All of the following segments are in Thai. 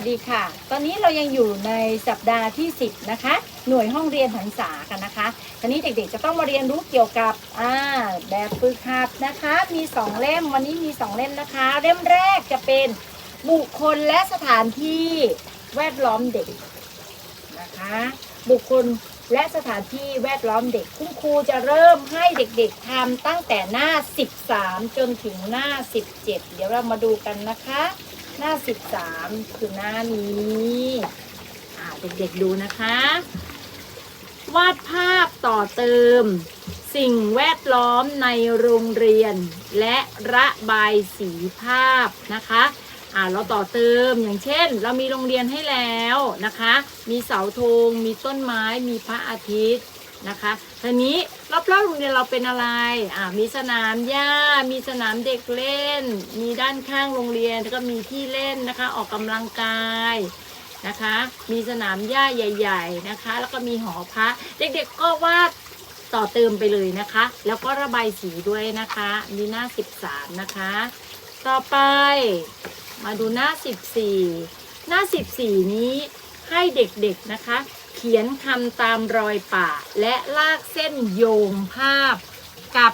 วัสดีค่ะ ตอนนี้เรายังอยู่ในสัปดาห์ที่ 10 นะคะ หน่วยห้องเรียนหันษากันนะคะตอนนี้เด็กๆจะต้องมาเรียนรู้เกี่ยวกับอ่าแบบฝึกหัดนะคะ มี 2 เล่มวันนี้มี 2 เล่มนะคะ เล่มแรกจะเป็นบุคคลและสถานที่แวดล้อมเด็กนะคะ บุคคลและสถานที่แวดล้อมเด็กคุณครูจะเริ่มให้เด็กๆทำตั้งแต่หน้า 13 จนถึงหน้า 17 เดี๋ยวเรามาดูกันนะคะ หน้า 13 คือหน้านี้เด็กๆดูนะคะ วาดภาพต่อเติม สิ่งแวดล้อมในโรงเรียน และระบายสีภาพนะคะอ่าเราต่อเติมอย่างเช่น เรามีโรงเรียนให้แล้วนะคะ มีเสาธงมีต้นไม้มีพระอาทิตย์ นะคะทีนี้รอบๆโรงเรียนเราเป็นอะไรอ่ามีสนามหญ้า มีสนามเด็กเล่น มีด้านข้างโรงเรียนแล้วก็มีที่เล่นนะคะ ออกกำลังกายนะคะ มีสนามหญ้าใหญ่ ๆนะคะ แล้วก็มีหอพักเด็กๆก็วาดต่อเติมไปเลยนะคะ แล้วก็ระบายสีด้วยนะคะ มีหน้า 13 นะคะ ต่อไปมาดูหน้า 14 หน้า 14 นี้ให้เด็กๆนะคะ เขียนคำตามรอยป่า และลากเส้นโยงภาพกับ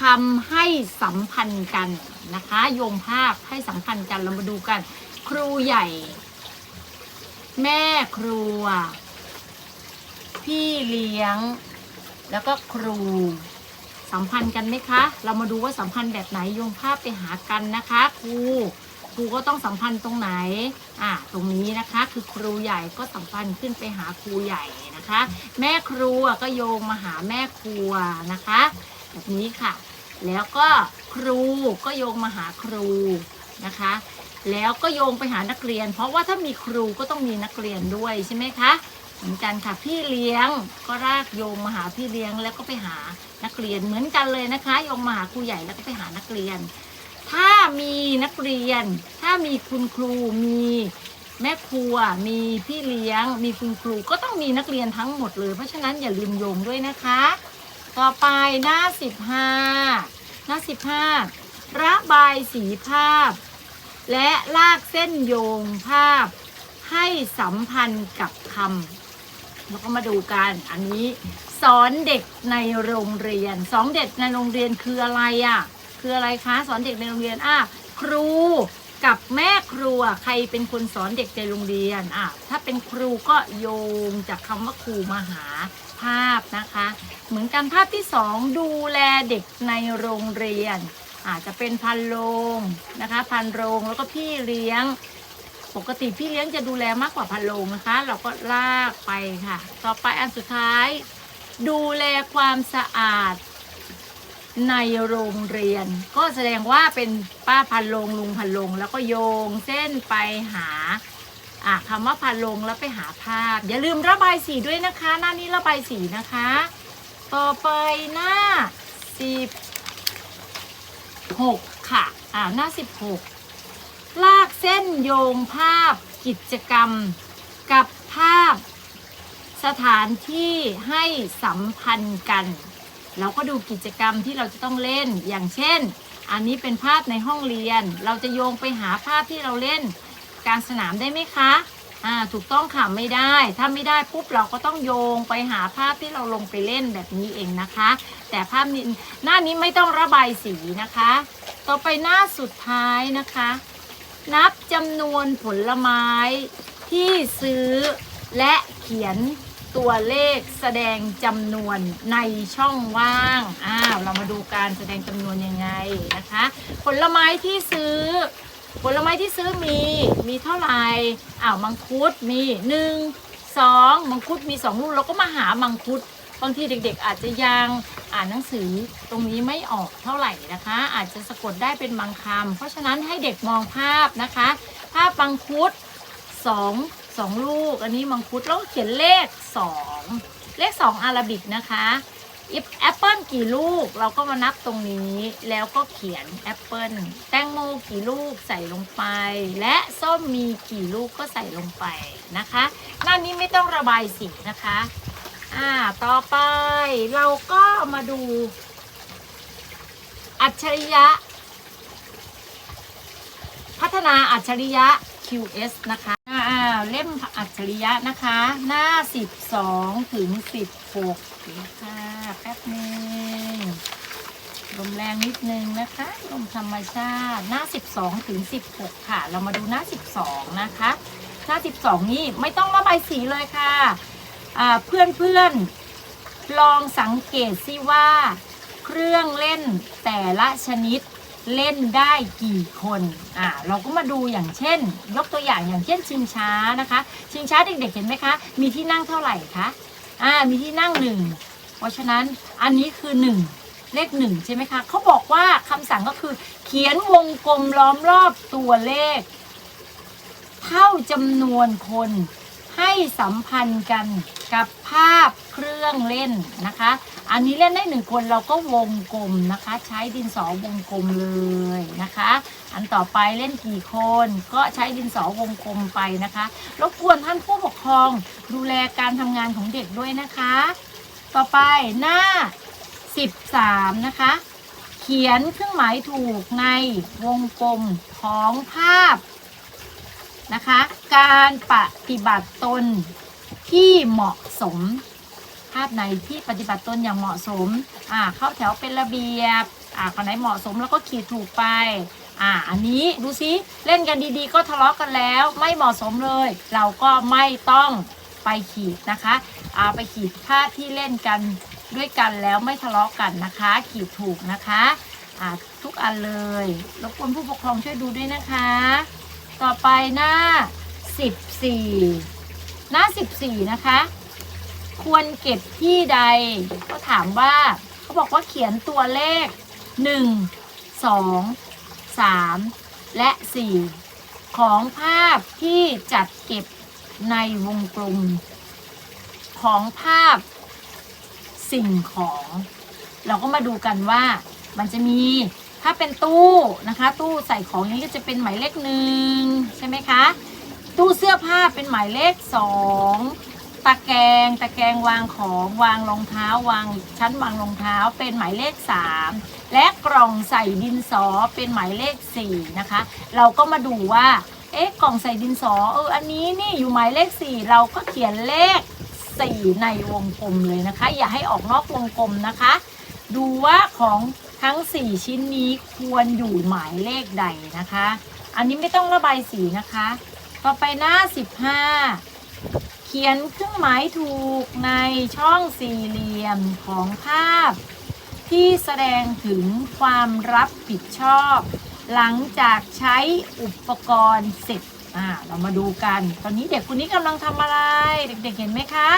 คำให้สัมพันธ์กันนะคะ โยงภาพให้สัมพันธ์กันเรามาดูกัน ครูใหญ่ แม่ครัว พี่เลี้ยง แล้วก็ครูสัมพันธ์กันไหมคะ เรามาดูว่าสัมพันธ์แบบไหนโยงภาพไปหากันนะคะ ครู ครูก็ต้องสัมพันธ์ตรงไหนอ่าตรงนี้นะคะ คือครูใหญ่ก็สัมพันธ์ขึ้นไปหาครูใหญ่นะคะ แม่ครัวก็โยงมาหาแม่ครัวนะคะ แบบนี้ค่ะ แล้วก็ครูก็โยงมาหาครูนะคะ แล้วก็โยงไปหานักเรียน เพราะว่าถ้ามีครูก็ต้องมีนักเรียนด้วยใช่ไหมคะเหมือนกันค่ะพี่เลี้ยงก็รากโยงมาหาพี่เลี้ยงแล้วก็ไปหานักเรียนเหมือนกันเลยนะคะ โยงมาหาครูใหญ่แล้วก็ไปหานักเรียน ถ้ามีนักเรียน ถ้ามีคุณครูมีแม่ครัว มีพี่เลี้ยง มีคุณครูก็ต้องมีนักเรียนทั้งหมดเลย เพราะฉะนั้นอย่าลืมโยงด้วยนะคะ ต่อไปหน้า 15 หน้า 15 ระบายสีภาพ และลากเส้นโยงภาพ ให้สัมพันธ์กับคำแล้วก็มาดูกันอันนี้ สอนเด็กในโรงเรียนสอนเด็กในโรงเรียนคืออะไรอะ คืออะไรคะ สอนเด็กในโรงเรียนอะครูกับแม่ครัวใครเป็นคนสอนเด็กในโรงเรียนอะถ้าเป็นครูก็โยงจากคำว่าครูมาหาภาพนะคะ เหมือนกันภาพที่สองดูแลเด็กในโรงเรียน อาจจะเป็นพันโรงนะคะ พันโรงแล้วก็พี่เลี้ยง ปกติพี่เลี้ยงจะดูแลมากกว่าพันโรงนะคะ เราก็ลากไปค่ะ ต่อไปอันสุดท้าย ดูแลความสะอาด ในโรงเรียน ก็แสดงว่าเป็นป้าพันโรงลุงพันโรงแล้วก็โยงเส้นไปหาอะคำว่าพันโรงแล้วไปหาภาพ อย่าลืมระบายสีด้วยนะคะ หน้านี้ระบายสีนะคะ ต่อไปหน้าสิบหกค่ะอ่าหน้าสิบหกลากเส้นโยงภาพกิจกรรมกับภาพสถานที่ให้สัมพันธ์กัน เราก็ดูกิจกรรมที่เราจะต้องเล่น อย่างเช่น อันนี้เป็นภาพในห้องเรียน เราจะโยงไปหาภาพที่เราเล่นกลารสนามได้ไหมคะอ่าถูกต้องค่ะไม่ได้ ถ้าไม่ได้ปุ๊บเราก็ต้องโยงไปหาภาพที่เราลงไปเล่นแบบนี้เองนะคะ แต่ภาพนี้หน้านี้ไม่ต้องระบายสีนะคะ ต่อไปหน้าสุดท้ายนะคะ นับจำนวนผลไม้ที่ซื้อและเขียน ตัวเลขแสดงจำนวนในช่องว่าง อ้าว เรามาดูการแสดงจำนวนยังไงนะคะ ผลไม้ที่ซื้อ ผลไม้ที่ซื้อมี มีเท่าไหร่ อ้าว มังคุดมีหนึ่งสองมังคุดมีสองลูกเราก็มาหามังคุดบางทีเด็ก ๆ อาจจะยังอ่านหนังสือตรงนี้ไม่ออกเท่าไหร่นะคะ อาจจะสะกดได้เป็นบางคำเพราะฉะนั้นให้เด็กมองภาพนะคะ ภาพมังคุดสอง สองลูก อันนี้มังคุดแล้วก็เขียนเลขสองเลขสองอาราบิกนะคะอิแอปเปิลกี่ลูกเราก็มานับตรงนี้ แล้วก็เขียนแอปเปิลแตงโมกี่ลูกใส่ลงไป และส้มมีกี่ลูกก็ใส่ลงไปนะคะหน้านี้ไม่ต้องระบายสีนะคะอ่าต่อไปเราก็มาดู อัจฉริยะ พัฒนาอัจฉริยะ QS นะคะอ่าเล่มอัจฉริยะนะคะ หน้า 12 ถึง 16ค่ะแป๊บหนึงลมแรงนิดนึงนะคะลมธรรมชาติหน้า 12 ถึง 16 ค่ะ เรามาดูหน้า 12 นะคะ หน้า 12 นี่ไม่ต้องระบายสีเลยค่ะอ่าเพื่อนเพื่อนลองสังเกตสิว่า เครื่องเล่นแต่ละชนิด เล่นได้กี่คนอ่าเราก็มาดูอย่างเช่น ยกตัวอย่างอย่างเช่นชิงช้านะคะ ชิงช้าเด็กๆเห็นไหมคะ มีที่นั่งเท่าไหร่คะอ่ามีที่นั่งหนึ่งเพราะฉะนั้นอันนี้คือหนึ่งเลขหนึ่งใช่ไหมคะเขาบอกว่าคำสั่งก็คือ เขียนวงกลมล้อมรอบตัวเลข เท่าจำนวนคนให้สัมพันธ์กันกับภาพ เครื่องเล่นนะคะ อันนี้เล่นได้หนึ่งคนเราก็วงกลมนะคะ ใช้ดินสอวงกลมเลยนะคะ อันต่อไปเล่นกี่คนก็ใช้ดินสอวงกลมไปนะคะรบกวนท่านผู้ปกครองดูแลการทำงานของเด็กด้วยนะคะ ต่อไปหน้า 13 นะคะ เขียนเครื่องหมายถูกในวงกลมของภาพนะคะ การปฏิบัติตนที่เหมาะสมาพไหนที่ปฏิบัติตนอย่างเหมาะสมอ่าเข้าแถวเป็นระเบียบอ่าคนไหนเหมาะสมแล้วก็ขีดถูกไปอ่าอันนี้ดูซิเล่นกันดีๆ ก็ทะเลาะกันแล้ว ไม่เหมาะสมเลย เราก็ไม่ต้องไปขีดนะคะอ่าไปขีดภาพที่เล่นกันด้วยกันแล้วไม่ทะเลาะกันนะคะ ขีดถูกนะคะอ่าทุกอันเลยรบกวนผู้ปกครองช่วยดูด้วยนะคะ ต่อไปหน้า 14 หน้า 14 นะคะ ควรเก็บที่ใด ก็ถามว่า เขาบอกว่าเขียนตัวเลข 1 2 3 และ 4 ของภาพที่จัดเก็บในวงกลมของภาพสิ่งของ เราก็มาดูกันว่ามันจะมีถ้าเป็นตู้นะคะ ตู้ใส่ของนี้ก็จะเป็นหมายเลขหนึ่งใช่ไหมคะ ตู้เสื้อผ้าเป็นหมายเลขสอง ตะแกรงตะแกรงวางของวางรองเท้าวางชั้นวางรองเท้าเป็นหมายเลขสามและกล่องใส่ดินสอเป็นหมายเลขสี่นะคะ เราก็มาดูว่าเอ๊ะกล่องใส่ดินสอเอออันนี้นี่อยู่หมายเลขสี่เราก็เขียนเลขสี่ในวงกลมเลยนะคะ อย่าให้ออกนอกวงกลมนะคะ ดูว่าของทั้ง 4 ชิ้นนี้ควรอยู่หมายเลขใดนะคะ อันนี้ไม่ต้องระบายสีนะคะ ต่อไปหน้า 15 ขียนเครื่องหมายถูกในช่องสี่เหลี่ยมของภาพ ที่แสดงถึงความรับผิดชอบ หลังจากใช้อุปกรณ์เสร็จอ่าเรามาดูกัน ตอนนี้เด็กคนนี้กำลังทำอะไร เด็กๆเห็นไหมคะ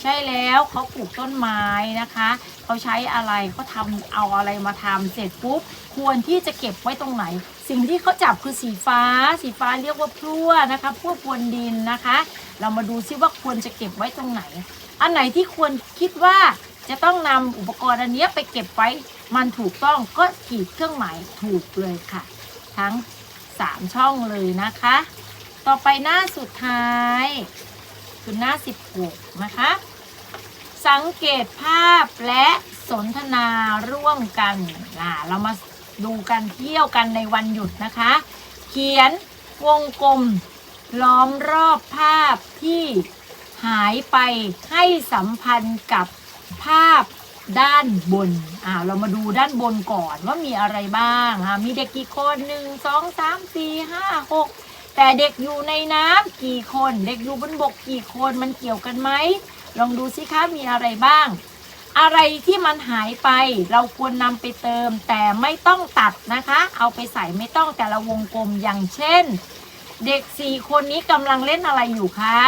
ใช่แล้วเขาปลูกต้นไม้นะคะเขาใช้อะไรเขาทำเอาอะไรมาทำเสร็จปุ๊บควรที่จะเก็บไว้ตรงไหน สิ่งที่เขาจับคือสีฟ้า สีฟ้าเรียกว่าพลั่วนะคะพลั่วพวนดินนะคะ เรามาดูซิว่าควรจะเก็บไว้ตรงไหน อันไหนที่ควรคิดว่าจะต้องนำอุปกรณ์อันนี้ไปเก็บไว้ มันถูกต้องก็ขีดเครื่องหมายถูกเลยค่ะ ทั้ง 3 ช่องเลยนะคะ ต่อไปหน้าสุดท้ายคือหน้า 16 นะคะ สังเกตภาพและสนทนาร่วมกันอ่าเรามาดูกันเที่ยวกันในวันหยุดนะคะ เขียนวงกลม ล้อมรอบภาพที่หายไปให้สัมพันธ์กับภาพด้านบน อ่า เรามาดูด้านบนก่อนว่ามีอะไรบ้าง อ่า มีเด็กกี่คนหนึ่งสองสามสี่ห้าหกแต่เด็กอยู่ในน้ำกี่คน เด็กอยู่บนบกกี่คนมันเกี่ยวกันไหม ลองดูสิคะมีอะไรบ้าง อะไรที่มันหายไป เราควรนำไปเติมแต่ไม่ต้องตัดนะคะ เอาไปใส่ไม่ต้องแต่ละวงกลมอย่างเช่น เด็กสี่คนนี้กำลังเล่นอะไรอยู่คะ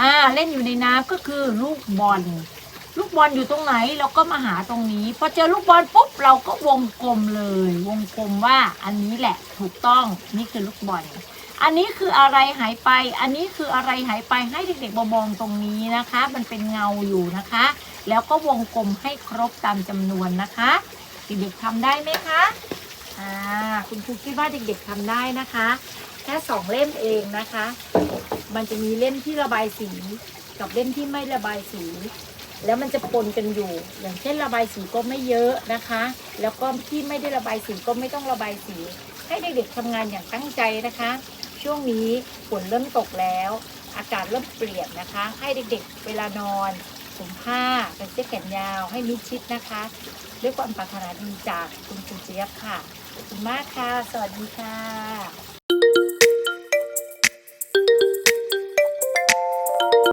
อ่าเล่นอยู่ในน้ำก็คือลูกบอล ลูกบอลอยู่ตรงไหนเราก็มาหาตรงนี้พอเจอลูกบอลปุ๊บเราก็วงกลมเลย วงกลมว่าอันนี้แหละถูกต้องนี่คือลูกบอล อันนี้คืออะไรหายไป อันนี้คืออะไรหายไปให้เด็กๆมองตรงนี้นะคะ มันเป็นเงาอยู่นะคะ แล้วก็วงกลมให้ครบตามจำนวนนะคะเด็กๆทำได้ไหมคะอ่าคุณครูคิดว่าเด็กๆทำได้นะคะ ค่สองเล่มเองนะคะ มันจะมีเล่มที่ระบายสีกับเล่มที่ไม่ระบายสี แล้วมันจะปนกันอยู่ อย่างเช่นระบายสีก็ไม่เยอะนะคะ แล้วก็ที่ไม่ได้ระบายสีก็ไม่ต้องระบายสี ให้เด็กๆทำงานอย่างตั้งใจนะคะ ช่วงนี้ฝนเริ่มตกแล้ว อากาศเริ่มเปลี่ยนนะคะ ให้เด็กๆ เวลานอนสวมผ้าเป็นเสื้อแขนยาวให้มิดชิดนะคะด้วยความปรารถนาดีจากคุณครูเจี๊ยบค่ะขอบคุณมากค่ะ สวัสดีค่ะ